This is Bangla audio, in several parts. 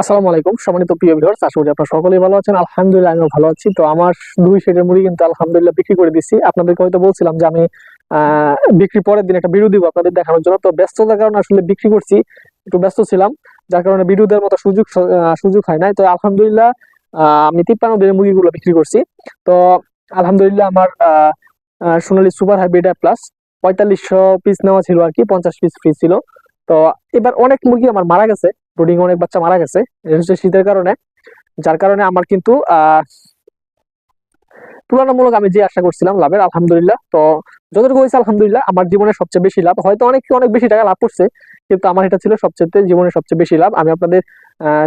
আসসালামু আলাইকুম। সম্মানিত প্রিয় ভিউয়ার্স আশা করি আপনারা সকলেই ভালো আছেন। আলহামদুলিল্লাহ, আমিও ভালো আছি। তো আমার দুই সেটের মুড়ি কিন্তু আলহামদুলিল্লাহ বিক্রি করে দিচ্ছি আপনাদেরকে হয়তো বলছিলাম যে আমি বিক্রি পরের দিন একটা ভিডিও দিব আপনাদের দেখানোর জন্য। তো ব্যস্ততার কারণে আসলে বিক্রি করছি। একটু ব্যস্ত ছিলাম, যার কারণে ভিডিও দেওয়ার মতো সুযোগ সুযোগ হয় নাই। তো আলহামদুলিল্লাহ আমি তিপ্পান্ন দিনের মুরগিগুলো বিক্রি করছি। তো আলহামদুলিল্লাহ আমার সোনালী সুপার হাইব্রিড প্লাস পঁয়তাল্লিশশো পিস নেওয়া ছিল আর কি, পঞ্চাশ পিস ফ্রি ছিল। তো এবার অনেক মুরগি আমার মারা গেছে। ব্রুডিং অনেক বাচ্চা মারা গেছে। শীতের কারণে। যার কারণে আমার কিন্তু তুলনামূলক আমি যে আশা করছিলাম লাভের, আলহামদুলিল্লাহ। তো যতটুকু হয়েছে আলহামদুলিল্লাহ, আমার জীবনের সবচেয়ে বেশি লাভ। হয়তো অনেক অনেক বেশি টাকা লাভ করছে, কিন্তু আমার এটা ছিল সবচেয়ে জীবনের সবচেয়ে বেশি লাভ। আমি আপনাদের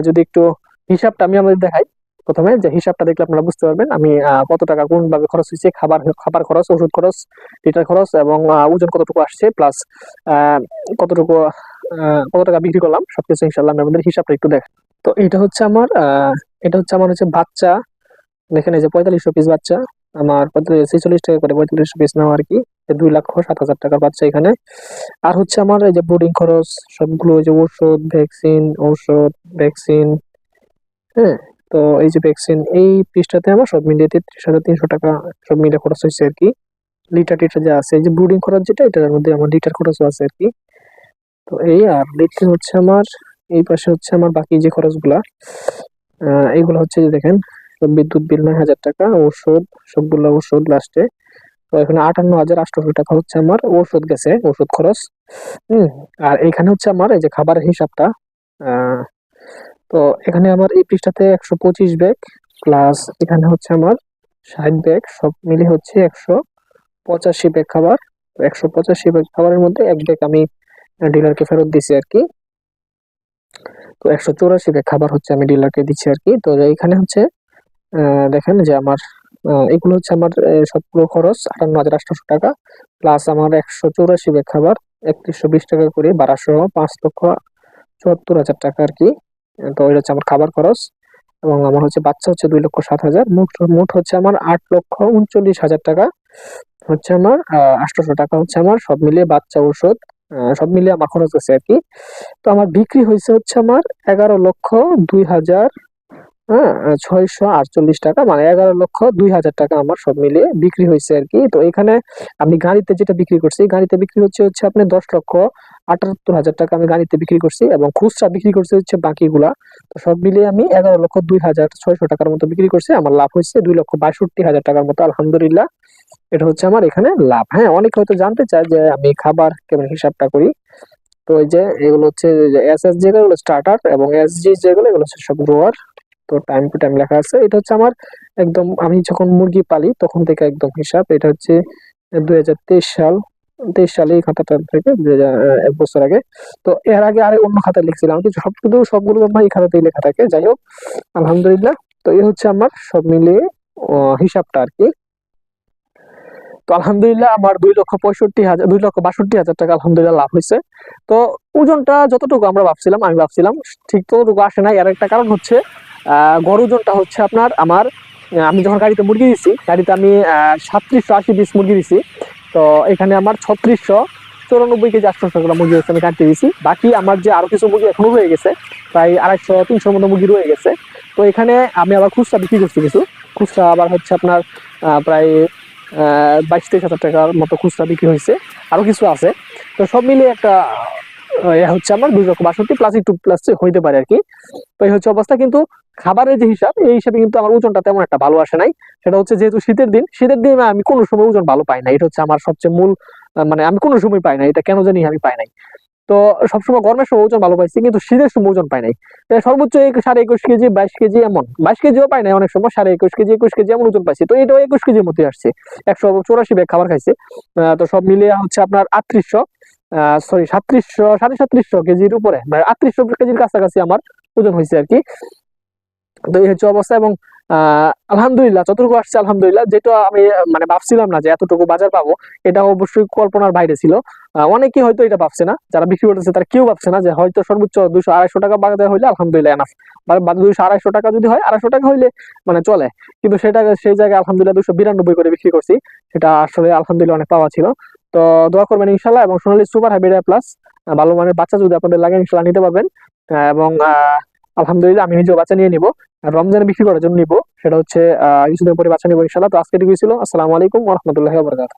যদি একটু হিসাবটা আমি আমাদের দেখাই। প্রথমে যে হিসাবটা দেখলে আপনারা বুঝতে পারবেন, আমি কত টাকা কোন ভাবে খরচ হয়েছে, খাবার খাবার খরচ, ওষুধ খরচ, লিটার খরচ এবং ওজন কতটুকু আসছে প্লাস কতটুকু কত টাকা বিক্রি করলাম? সবকিছু ইনশাল্লাহ আমি আমাদের হিসাবটা একটু দেখ তো এটা হচ্ছে আমার এটা হচ্ছে আমার হচ্ছে বাচ্চা। দেখেন এই যে পঁয়তাল্লিশশো পিস বাচ্চা। আমার ছেচল্লিশ টাকা করে পঁয়তাল্লিশশো পিস নেওয়া আর কি। দুই লক্ষ সাত হাজার টাকার বাচ্চা এখানে। আর হচ্ছে আমার এই যে বোর্ডিং খরচ, সবগুলো যে ওষুধ ভ্যাকসিন ঔষধ ভ্যাকসিন হ্যাঁ? তো এই যে ভ্যাকসিন এই পিসটাতে আমার সব মিলিয়ে তেত্রিশ হাজার তিনশো টাকা সব মিলিয়ে খরচ হয়েছে আর কি। লিটার টিটার যা আছে, এই যে ব্রুডিং খরচ যেটা, এটার মধ্যে আমার লিটার খরচও আছে আর কি। তো এই আর লিটার হচ্ছে আমার, এই পাশে হচ্ছে আমার বাকি যে খরচগুলা এইগুলো হচ্ছে যে দেখেন বিদ্যুৎ বিল নয় হাজার টাকা ওষুধ সবগুলো ওষুধ লাস্টে তো এখানে আটান্ন হাজার আটশোশো টাকা হচ্ছে আমার ওষুধ গেছে ওষুধ খরচ। হম, আর এখানে হচ্ছে আমার এই যে খাবারের হিসাবটা তো এখানে আমার এই পৃষ্ঠাতে একশো পঁচিশ ব্যাগ প্লাস এখানে হচ্ছে আমার ষাট ব্যাগ, সব মিলে হচ্ছে একশো পঁচাশি ব্যাগ খাবার। একশো পঁচাশি ব্যাগ খাবারের মধ্যে এক ব্যাগ আমি ডিলারকে ফেরত দিছি আর কি। তো একশো চৌরাশি ব্যাগ খাবার হচ্ছে আমি ডিলারকে দিচ্ছি আর কি। তো এখানে হচ্ছে দেখেন যে আমার এগুলো হচ্ছে আমার সবগুলো খরচ আটান্ন হাজার আটশোশো টাকা। প্লাস আমার একশো চৌরাশি ব্যাগ খাবার একত্রিশশো বিশ টাকা করে বারোশো পাঁচ লক্ষ চুয়াত্তর হাজার টাকা আর কি। তো এটা হচ্ছে আমার খাবার খরচ। এবং আমার হচ্ছে বাচ্চা হচ্ছে দুই লক্ষ সাত হাজার। মোট মোট হচ্ছে আমার আট লক্ষ উনচল্লিশ হাজার টাকা। হচ্ছে আমার আটশোশো টাকা হচ্ছে আমার। সব মিলিয়ে বাচ্চা আহ, সব মিলিয়ে আমার খরচ হচ্ছে আর কি। তো আমার বিক্রি হয়েছে হচ্ছে আমার এগারো লক্ষ দুই হাজার হ্যাঁ ছয়শো আটচল্লিশ টাকা মানে এগারো লক্ষ দুই হাজার টাকা আমার সব মিলিয়ে বিক্রি হয়েছে আর কি। তো এখানে আমি গাড়িতে যেটা বিক্রি করছি, গাড়িতে বিক্রি হচ্ছে হচ্ছে আপনি দশ লক্ষ আটাত্তর হাজার টাকা আমি গাড়িতে বিক্রি করছি এবং খুচরা বিক্রি করছি হচ্ছে বাকিগুলা। তো সব মিলিয়ে আমি এগারো লক্ষ দুই হাজার ছয়শো টাকার মতো বিক্রি করছি, আমার লাভ হয়েছে দুই লক্ষ বাষট্টি হাজার টাকার মতো, আলহামদুলিল্লাহ। এটা হচ্ছে আমার এখানে লাভ। হ্যাঁ অনেকে হয়তো জানতে চায় যে আমি খাবার কেমন হিসাবটা করি। তো এই যে এগুলো হচ্ছে এস এস যেগুলো স্টার্টার এবং এস জি যেগুলো এগুলো হচ্ছে সব গ্রোয়ার তো টাইম টু টাইম লেখা আছে। এটা হচ্ছে আমার একদম, আমি যখন মুরগি পালি, তখন থেকে একদম হিসাব। এটা হচ্ছে দুই হাজার তেইশ সাল, তেইশ সালে এই খাতাটা থেকে এক বছর আগে। তো এর আগে আরে অন্য খাতায় লিখছিলাম। কিন্তু সব, কিন্তু সবগুলো আমার এই খাতাতেই লেখা থাকে। যাই হোক, আলহামদুলিল্লাহ। তো এই হচ্ছে আমার সব মিলিয়ে হিসাবটা আর কি। তো আলহামদুলিল্লাহ আমার দুই লক্ষ পঁয়ষট্টি হাজার, দুই লক্ষ বাষট্টি হাজার টাকা আলহামদুলিল্লাহ লাভ হয়েছে। তো ওজনটা যতটুকু আমরা ভাবছিলাম, আমি ভাবছিলাম, ঠিক ততটুকু আসে না এর একটা কারণ হচ্ছে গড় ওজনটা হচ্ছে আপনার আমার আমি যখন গাড়িতে মুরগি দিছি, গাড়িতে আমি সাতত্রিশশো আশি পিস মুরগি দিছি। তো এখানে আমার ছত্রিশশো চৌরানব্বই কেজি আটশো গ্রাম মুরগি হচ্ছে আমি কাটতে দিছি। বাকি আমার যে আরও কিছু মুরগি এখনও রয়ে গেছে, প্রায় আড়াইশো, তিনশোর মতো মুরগি রয়ে গেছে। তো এখানে আমি আবার খুচরা বিক্রি করছি কিছু। খুচরা আবার হচ্ছে আপনার প্রায় বাইশ, তেইশ হাজার টাকার মতো খুচরা বিক্রি হয়েছে। আরও কিছু আছে। তো সব মিলিয়ে একটা ইয়ে হচ্ছে আমার দুই লক্ষ বাষট্টি প্লাস একটু প্লাস হইতে পারে আর কি। তো এই হচ্ছে অবস্থা। কিন্তু খাবারের যে হিসাব, এই হিসাবে কিন্তু আমার ওজনটা তেমন একটা ভালো আসে নাই। সেটা হচ্ছে যেহেতু শীতের দিন, শীতের দিনে আমি কোনো সময় ওজন ভালো পাই না। এটা হচ্ছে আমার সবচেয়ে মূল মানে আমি কোনো সময় পাই না। এটা কেন জানি আমি পাই নাই। তো সবসময় গরমের সময় ওজন ভালো পাইছি, কিন্তু শীতের সময় ওজন পাই নাই। সর্বোচ্চ সাড়ে একুশ কেজি, বাইশ কেজি এমন। বাইশ কেজিও পাই নাই অনেক সময়, সাড়ে একুশ কেজি একুশ কেজি এমন ওজন পাইছি। তো এটাও একুশ কেজির মধ্যে আসছে। একশো চৌরাশি ব্যাগ খাবার খাইছে। তো সব মিলিয়ে হচ্ছে আপনার আটত্রিশশো সরি সাতত্রিশশো, সাড়ে সাতত্রিশশো কেজির উপরে মানে আটত্রিশশো কেজির কাছাকাছি আমার ওজন হয়েছে আর কি। তো এই হচ্ছে অবস্থা এবং আলহামদুলিল্লাহ যতটুকু আসছে আলহামদুলিল্লাহ, যেটা আমি মানে ভাবছিলাম না যে এতটুকু বাজার পাবো, এটা অবশ্যই কল্পনার বাইরে ছিল। অনেকে হয়তো এটা ভাবছে না, যারা বিক্রি করতেছে তারা কেউ ভাবছে না যে হয়তো সর্বোচ্চ দুশো আড়াইশো টাকা বাজার হইলে আলহামদুলিল্লাহ এনাফ বা দুইশো আড়াইশো টাকা যদি হয়, আড়াইশো টাকা হইলে মানে চলে। কিন্তু সেটা, সেই জায়গায় আলহামদুলিল্লাহ দুশো বিরানব্বই করে বিক্রি করছি, সেটা আসলে আলহামদুলিল্লাহ অনেক পাওয়া ছিল। তো দোয়া করবেন ইনশাল্লাহ এবং সোনালী সুপার হাইব্রিড প্লাস ভালো মানের বাচ্চা যদি আপনাদের লাগে ইনশাল্লাহ নিতে পারবেন। এবং আলহামদুলিল্লাহ, আমি নিজেও বাচ্চা নিয়ে নিব। রমজানে বিক্রি করার জন্য নিব। সেটা হচ্ছে কিছুদিন পরে বাচ্চা নিবো ইনশাল্লাহ তো আজকে ছিল। আসসালামু আলাইকুম রহমতুল্লাহ বরকাত